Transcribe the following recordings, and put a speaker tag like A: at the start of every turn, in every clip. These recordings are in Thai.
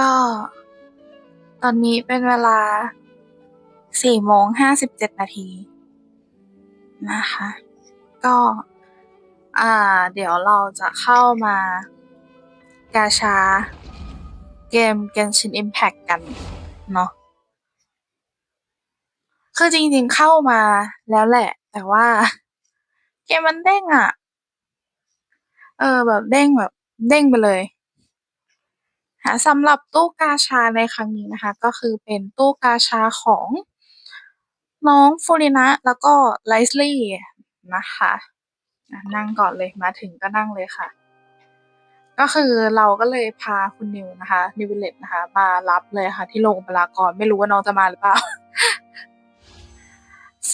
A: ก็ตอนนี้เป็นเวลาสี่โมงห้าสิบเจ็ดนาทีนะคะ ก็ อ่า เดี๋ยวเราจะเข้ามากาชา เกม Genshin Impact กัน เนาะคือจริงๆเข้ามาแล้วแหละ แต่ว่า เกมมันเด้งอะเออแบบเด้งแบบ เด้งไปเลย สำหรับตู้กาชาในครั้งนี้นะคะ ก็คือเป็นตู้กาชาของน้องฟูรินะแล้วก็ไลซ์ลี่นะคะนั่งก่อนเลยมาถึงก็นั่งเลยค่ะ ก็คือเราก็เลยพาคุณนิวนะคะนิวเลตนะคะ มารับเลยค่ะ ที่โรงพยาบาลกรไม่รู้ว่าน้องจะมาหรือเปล่า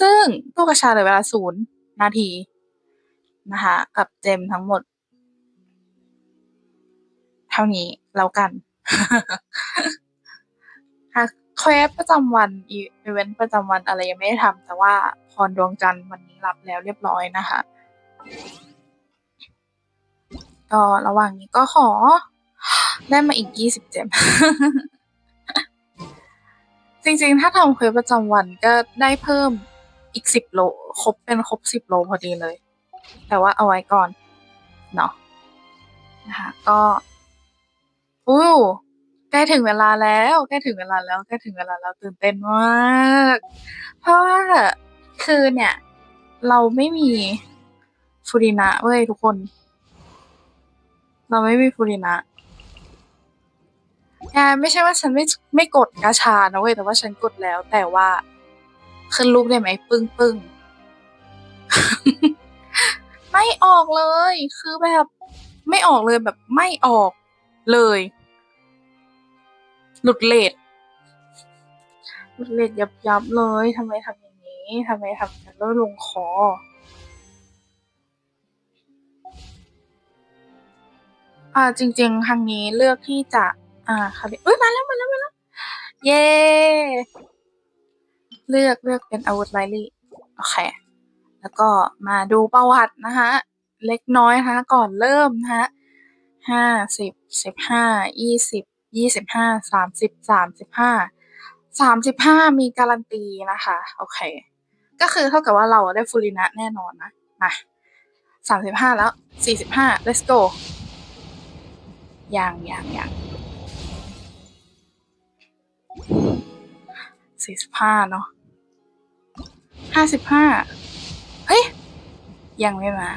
A: ซึ่งตู้กาชาเหลือเวลาศูนย์นาทีนะคะ กับเจมทั้งหมด เท่านี้ แล้วกันค่ะเควสประจำวันอีเวนต์ประจำวันอะไรยังไม่ได้ทำแต่ว่าพรดวงจันทร์วันนี้รับแล้วเรียบร้อยนะคะก็ระหว่างนี้ก็ขอ ได้มาอีกยี่สิบเจมจริงๆ ถ้าทำเควสประจำวันก็ได้เพิ่มอีกสิบโล ครบเป็นครบสิบโลพอดีเลย แต่ว่าเอาไว้ก่อน เนาะนะคะก็ อู้ใกล้ถึงเวลาแล้วใกล้ถึงเวลาแล้วใกล้ถึงเวลาแล้วตื่นเต้นมาก เพราะว่าคือเนี่ย เราไม่มีฟูรินะเว้ยทุกคน เราไม่มีฟูรินะแกไม่ใช่ว่าฉันไม่ไม่กดกาชานะเว้ยแต่ว่าฉันกดแล้ว แต่ว่าขึ้นรูปได้ไหมปึ้งปึ้งไม่ออกเลย คือแบบ ไม่ออกเลยแบบไม่ออก เลย หลุดเลทหลุดเลทยับยับเลยทำไมทำอย่างนี้ทำไมทำกันแล้วลงคออ่าจริง ๆ ครั้งนี้เลือกที่จะ อ่าค่ะเอ้ยมาแล้วมาแล้วมาแล้ว เย้เลือกเลือกเป็นอาวุธไลลี่โอเคแล้วก็มาดูประวัตินะคะเล็กน้อยนะคะก่อนเริ่มนะคะ ห้าสิบสิบห้ายี่สิบยี่สิบห้าสามสิบสามสิบห้าสามสิบห้ามีการันตีนะคะโอเค ก็คือเท่ากับว่าเราได้ฟูรินะแน่นอนนะมาสามสิบห้าแล้วสี่สิบห้า let's go อยังอยังอยังสี่สิบห้าเนาะห้าสิบห้าเฮ้ย ยังไม่มา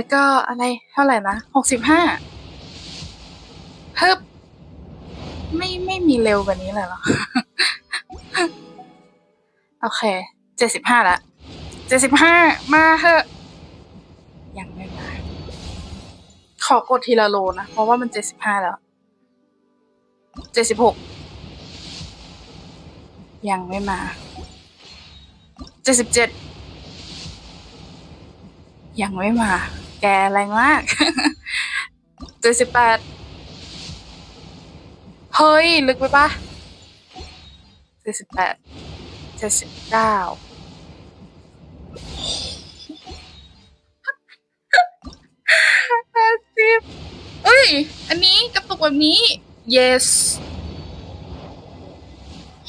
A: แล้วก็อะไรเท่าไหร่นะหกสิบห้าเฮ้บไม่ไม่มีเร็วกว่านี้เลยหรอ โอเคเจ็ดสิบห้าละเจ็ดสิบห้ามาเถอะยังไม่มาขอกดทีละโลนะ เพราะว่ามันเจ็ดสิบห้าแล้วเจ็ดสิบหกยังไม่มาเจ็ดสิบเจ็ดยังไม่มา แกแรงมาก เจ็ดสิบแปดเฮ้ย ลึกไปปะเจ็ดสิบแปดเจ็ดสิบเก้าแปดสิบเอ้ย อันนี้กระตุกแบบนี้ yes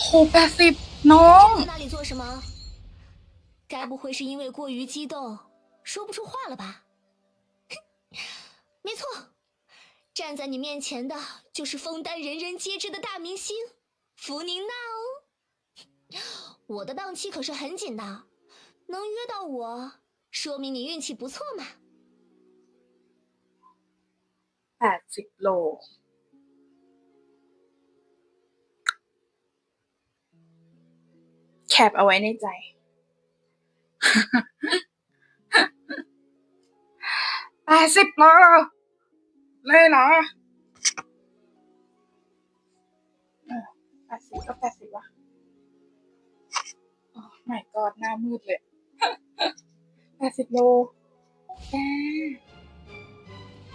A: โหแปดสิบน้อง
B: 在那里做什么？该不会是因为过于激动，说不出话了吧？ 没错，站在你面前的就是枫丹人人皆知的大明星福宁娜哦。我的档期可是很紧的，能约到我，说明你运气不错嘛。
A: แปดสิบโล แคปเอาไว้ในใจ แปดสิบโลเลยเหรอแปดสิบก็แปดสิบวะโอ้ my god หน้ามืดเลยแปดสิบโลแก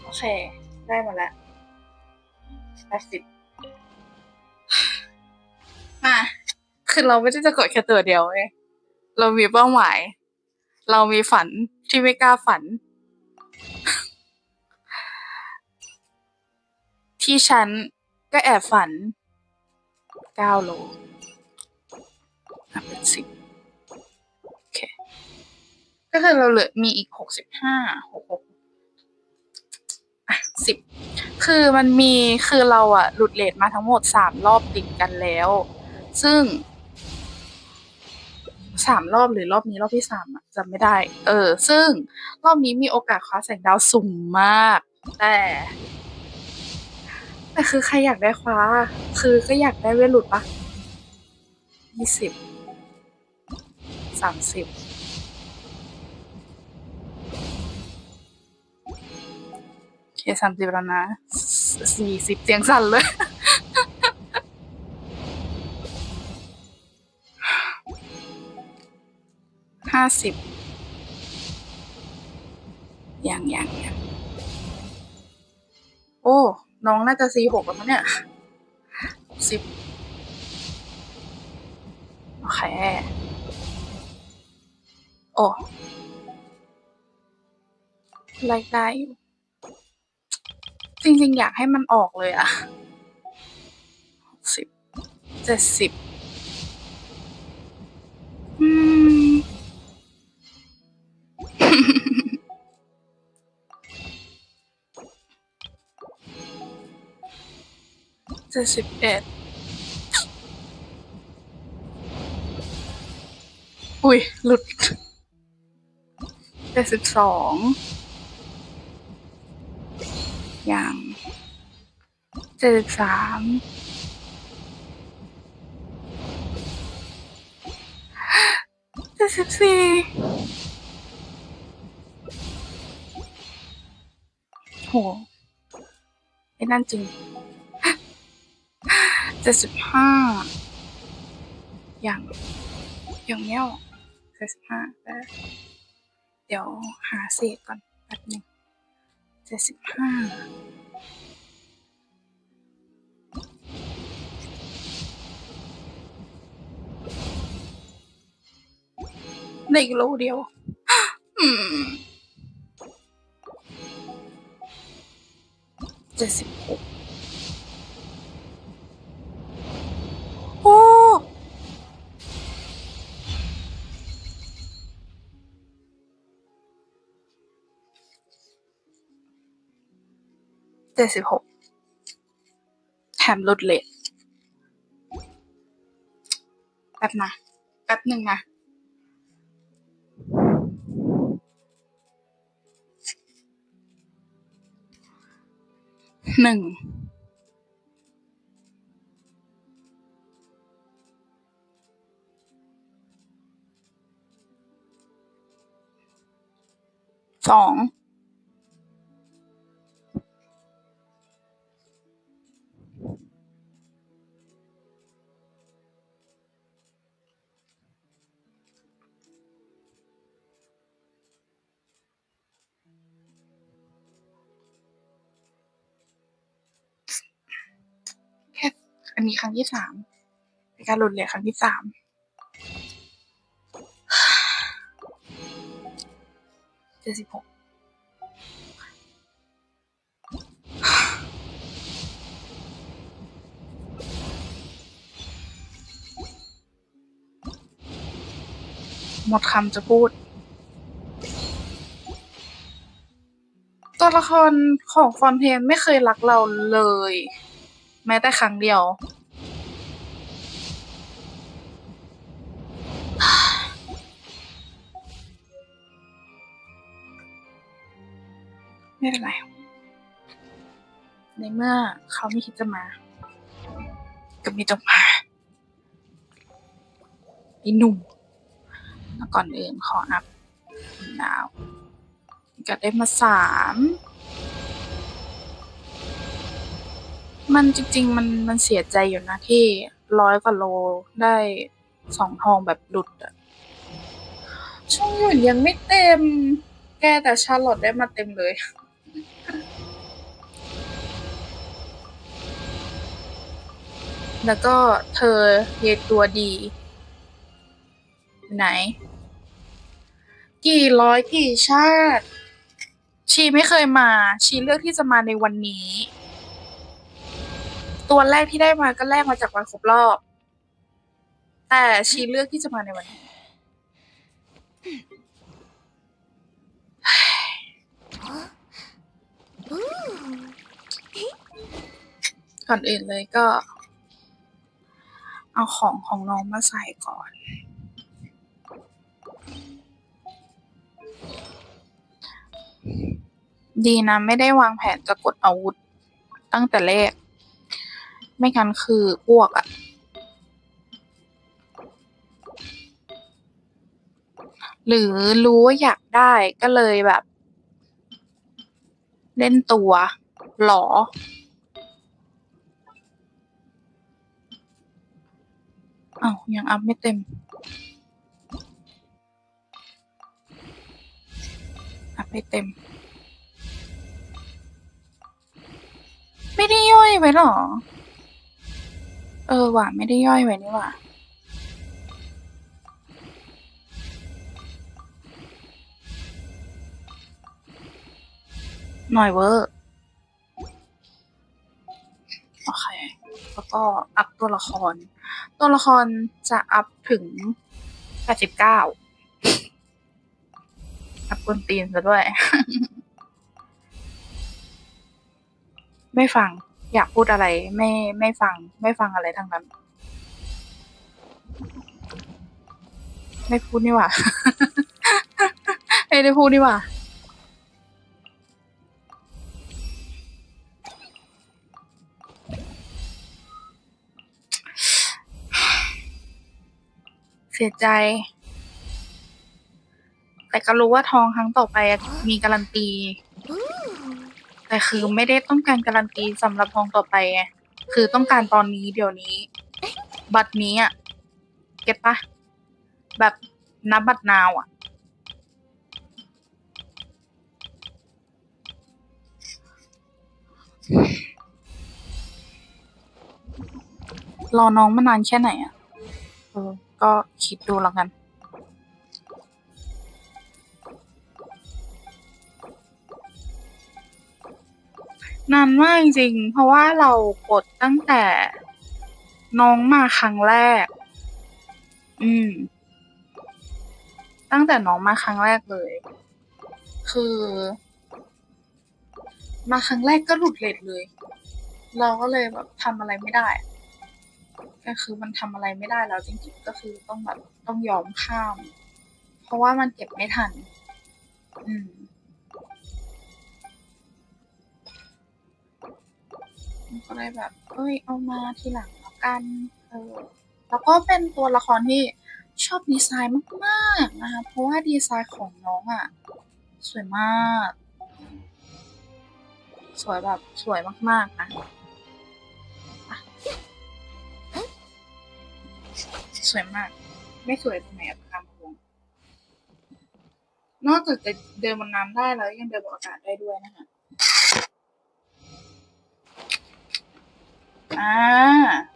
A: โอเค ได้มาแล้วแปดสิบมาคือเราไม่ได้จะกดแค่ตัวเดียวเว้ยเรามีเป้าหมาย เรามีฝันที่ไม่กล้าฝัน ที่ฉันก็แอบฝันเก้าโลเป็นสิบโอเค ก็คือเราเหลือมีอีกหกสิบห้าหกหกสิบคือมันมีคือเราอะหลุดเลทมาทั้งหมดสามรอบติดกันแล้ว ซึ่งสามรอบหรือรอบนี้รอบที่สามอะจำไม่ได้ เออ ซึ่งรอบนี้มีโอกาสคว้าแสงดาวสูงมาก แต่ แต่คือใครอยากได้คว้า คือก็อยากได้เวทหลุดปะยี่สิบสามสิบเคสามสิบแล้วนะสี่สิบเสียงสั่นเลยห้าสิบยังยังยังโอ้ น้องน่าจะซีหกแล้วมั้งเนี่ยสิบโอเคโอ้ไล่ได้จริงๆ อยากให้มันออกเลยอะสิบเจ็ดสิบ จ็ดสิบเอ็ดอุ้ย หลุดเจ็ดสิบสองอย่างเจ็ดสิบสามเจ็ดสิบสี่โหไอ้นั่นจริง เจ็ดสิบห้าอย่างอย่างเงี้ยเจ็ดสิบห้าเดี๋ยวหาเศษก่อนแป๊บนึงเจ็ดสิบห้าในอีกโลเดียวเจ็ดสิบหก เจ็ดสิบหกแถมลดเลทแป๊บนะแป๊บหนึ่งนะหนึ่งสอง อันนี้ครั้งที่สามเป็นการหลุดเหรียญครั้งที่สามเจ็ดสิบหกหมดคำจะพูด ตัวละครของฟอนเทนไม่เคยรักเราเลย แม้แต่ครั้งเดียว ไม่เป็นไร ในเมื่อเขาไม่คิดจะมา ก็ไม่ต้องมาไอ้หนุ่มแล้วก่อนอื่นขออัพดาวก็ได้มาสาม มันจริง ๆ มันมันเสียใจอยู่นะที่ร้อยกว่าโลได้สองทองแบบหลุดอะช่องหยุดยังไม่เต็ม แกแต่ชาร์ลอตได้มาเต็มเลย แล้วก็เธอเยตัวดี ไหน กี่ร้อยกี่ชาติ ชีไม่เคยมา ชีเลือกที่จะมาในวันนี้ ตัวแรกที่ได้มาก็แลกมาจากวันครบรอบ แต่ชีเลือกที่จะมาในวันนี้，ก่อนอื่นเลยก็ เอาของของน้องมาใส่ก่อน ดีนะ ไม่ได้วางแผนจะกดอาวุธตั้งแต่แรก ไม่งั้นคืออ้วกอะหรือรู้ว่าอยากได้ก็เลยแบบ เล่นตัวหรออ้าวยังอัพไม่เต็ม อัพไม่เต็ม ไม่ได้ย่อยไว้หรอ เออว่ะไม่ได้ย่อยไว้นี่ว่ะหน่อยเวอร์โอเค แล้วก็อัพตัวละคร ตัวละครจะอัพถึง89อัพบนตีนซะด้วย ไม่ฟัง อยากพูดอะไรไม่ไม่ฟัง ไม่ฟังอะไรทั้งนั้น ไม่พูดนี่หว่า ไม่ได้พูดนี่หว่าเสียใจ แต่ก็รู้ว่าทองครั้งต่อไปมีการันตี， แต่คือไม่ได้ต้องการการันตีสำหรับทองต่อไปไงคือต้องการตอนนี้เดี๋ยวนี้ บัตรนี้อะเก็ตปะแบบนับบัตรนาวอะ รอน้องมานานแค่ไหนอะเออก็คิดดูแล้วกัน นานมากจริงๆ เพราะว่าเรากดตั้งแต่น้องมาครั้งแรก อืม ตั้งแต่น้องมาครั้งแรกเลย คือ มาครั้งแรกก็หลุดเลทเลย เราก็เลยแบบทำอะไรไม่ได้ ก็คือมันทำอะไรไม่ได้แล้วจริงๆ ก็คือต้องแบบต้องยอมข้าม เพราะว่ามันเก็บไม่ทัน อืม ก็เลยแบบ เอ้ย เอามาทีหลังแล้วกัน เออ แล้วก็เป็นตัวละครที่ชอบดีไซน์มากๆนะคะเพราะว่าดีไซน์ของน้องอะ่ะ สวยมาก สวยแบบสวยมากๆนะอะสวยมาก ไม่สวยตรงไหนอะตามพวงนอกจากจะเดินบนน้ำได้แล้วยังเดินบนอากาศได้ด้วยนะคะ อ่า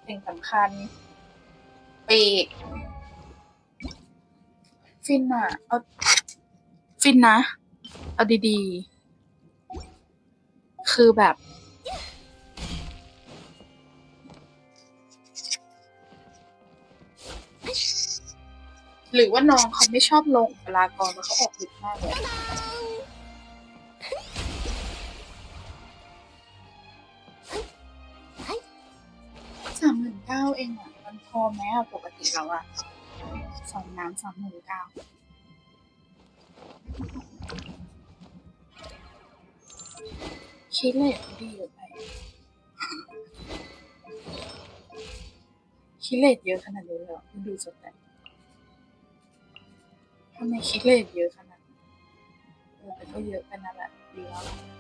A: สิ่งสำคัญ ปีก ฟินอะเอา ฟินนะ เอาดีๆ คือแบบ หรือว่าน้องเขาไม่ชอบลงเวลากรแล้วเขาออกดึกมากเลย เก้าเองอะมันพอไหมอะปกติแล้วอะสองน้ำสามหมื่นเก้าคิดเลยดีเยอะไปคิดเลทเยอะขนาดนี้เลยเหรอดูสดแต่ทำไมคิดเลทเยอะขนาดนี้เออแต่ก็เยอะไปนั่นแหละดีแล้ว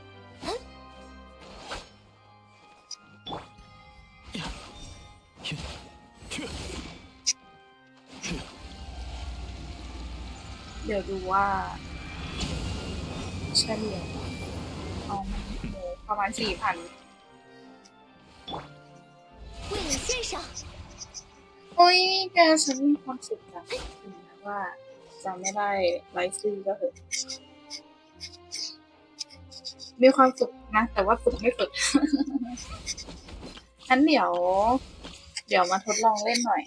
A: เดี๋ยวดูว่าเฉลี่ยเอาประมาณสี่พันโอ้ยแกฉันมีความสุขจังว่าจะไม่ได้ไลฟ์ซีก็เถอะมีความสุขนะ แต่ว่าฝึกไม่ฝึกงั้นเดี๋ยว เดี๋ยวมาทดลองเล่นหน่อย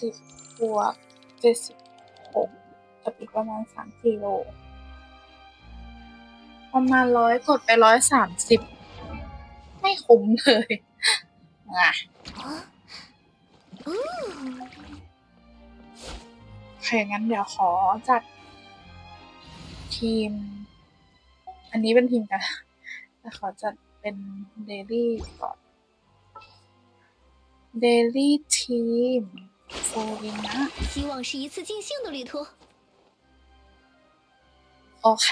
A: สิบบวกเจ็ดสิบหกกับอีกประมาณสามกิโลประมาณร้อยกดไปร้อยสามสิบไม่คุ้มเลยอะ，โอเคงั้นเดี๋ยวขอจัดทีม อันนี้เป็นทีมกันแต่ขอจัดเป็นเดลี่ก่อนเดลี่ทีม โฟลินะ
B: 希望是一次尽兴的旅途。
A: โอเค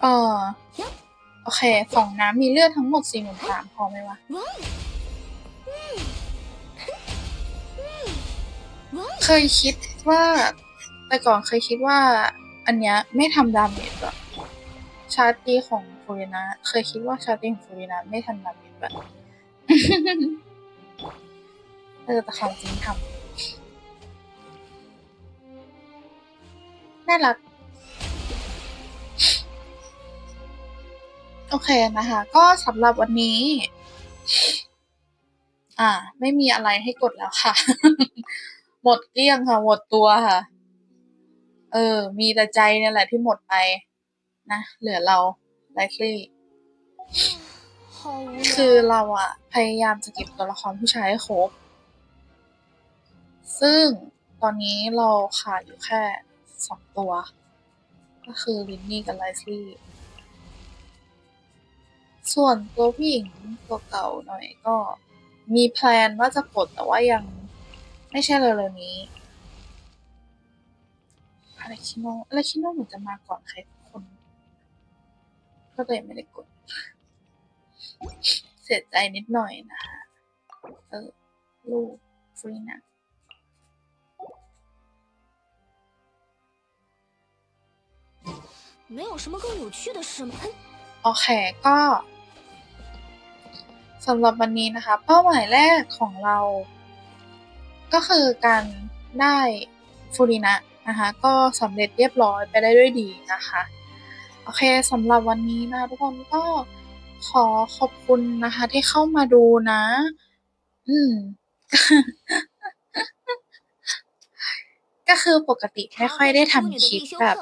A: เออโอเคสองน้ำมีเลือดทั้งหมดสี่หมื่นสามพอไหมวะ
B: 哇哇，
A: เคยคิดว่า แต่ก่อนเคยคิดว่า อันเนี้ยไม่ทำดาเมจอะชาร์ตีของ ฟูรินะเคยคิดว่าชาร์ตีของฟูรินะไม่ทำดาเมจแบบเออแต่ความจริงทำน่ารัก โอเคนะคะ ก็สำหรับวันนี้ อ่า ไม่มีอะไรให้กดแล้วค่ะ หมดเกลี้ยงค่ะ หมดตัวค่ะ เออ มีแต่ใจเนี่ยแหละที่หมดไปนะ เหลือเรา ไลท์ลี่คือเราอะพยายามจะเก็บตัวละครผู้ชายให้ครบ ซึ่งตอนนี้เราขาดอยู่แค่สองตัว ก็คือลินนี่กับไลซี่ส่วนตัวผู้หญิงตัวเก่าหน่อยก็มีแพลนว่าจะปลดแต่ว่ายังไม่ใช่เร็วๆนี้อะไรคิโนอะไรคิโนเหมือนจะมาก่อนใคร กคน ก็เลยไม่ได้กด เสียใจนิดหน่อยนะคะเออ ลูกฟรีนะ
B: 没有什么更有趣的事吗？哼，
A: โอเคก็สำหรับวันนี้นะคะ เป้าหมายแรกของเรา ก็คือการได้ฟูรินะนะคะ ก็สำเร็จเรียบร้อยไปได้ด้วยดีนะคะ โ โอเคสำหรับวันนี้นะทุกคนก็ขอขอบคุณนะคะ ที่เข้ามาดูนะ อืม ก็คือปกติไม่ค่อยได้ทำคลิปแบบ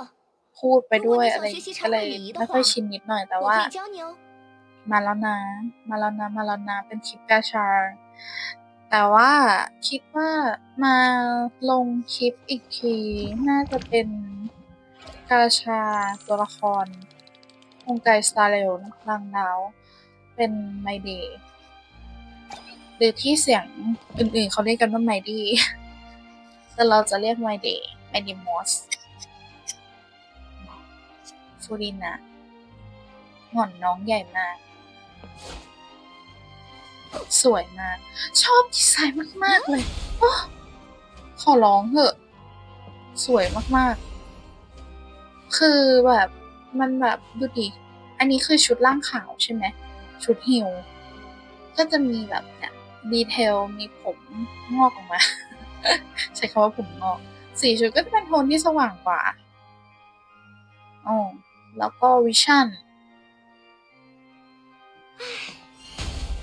A: พูดไปด้วยอะไรก็เลยไม่ค่อยชินนิดหน่อยแต่ว่า มาแล้วนะ มาแล้วนะ มาแล้วนะเป็นคลิปกาชาแต่ว่าคิดว่ามาลงคลิปอีกทีน่าจะเป็น กาชา ตัวละครองไกสตาร์เรลนลังดาว เป็นไมเดย์หรือที่เสียงอื่นๆเขาเรียกกันว่าไมดีแต่เราจะเรียกไมเดย์ไมนิมอสฟูรินะหง่อนน้องใหญ่มาก สวยมาก ชอบดีไซน์มาก ๆ เลยอขอร้องเถอะ สวยมาก ๆ คือแบบมันแบบดูดิ อันนี้คือชุดล่างขาวใช่ไหม ชุดฮิว ก็จะมีแบบเนี่ยดีเทล มีผมงอกออกมา ใช้คำว่าผมงอก สีชุดก็จะเป็นโทนที่สว่างกว่าอ๋อแล้วก็วิชั่น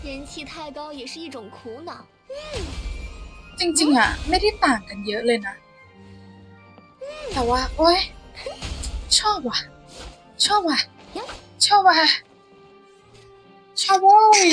B: 人气太高也是一种苦恼。
A: จริงๆ อ่ะ ไม่ได้ต่างกันเยอะเลยนะ แต่ว่า โอ๊ย ชอบว่ะ ชอบว่ะ ชอบว่ะ ชอบโว้ย